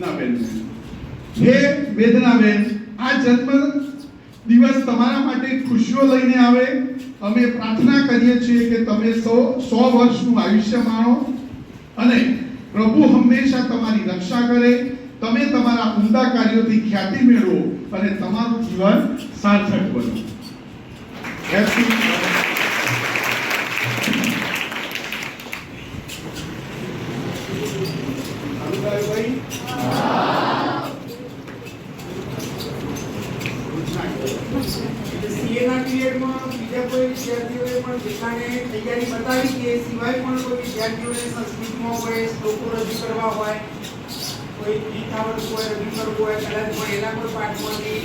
વેદનાબેન. હે વેદનાબેન આ જન્મ દિવસ તમારા માટે ખુશીઓ લઈને આવે. અમે પ્રાર્થના કરીએ છીએ કે તમે સો સો વર્ષનું આયુષ્ય માણો અને પ્રભુ હંમેશા તમારી રક્ષા કરે. તમે તમારા ઉમદા કાર્યોથી ખ્યાતિ મેળવો અને તમારું જીવન સાર્થક બનો. Happy ભાઈ સીએના પીરિયડમાં બીજા કોઈ વિદ્યાર્થીઓએ પણ જેટલાને તૈયારી બતાવી એ સિવાય પણ કોઈ વિદ્યાર્થીઓને સંસ્કૃતમાં કોઈ શ્લોકો રજૂ કરવા હોય, કોઈ ગીત આવડતું હોય, રજૂ કરવું હોય, કદાચ પણ એના કોઈ પાઠમાંથી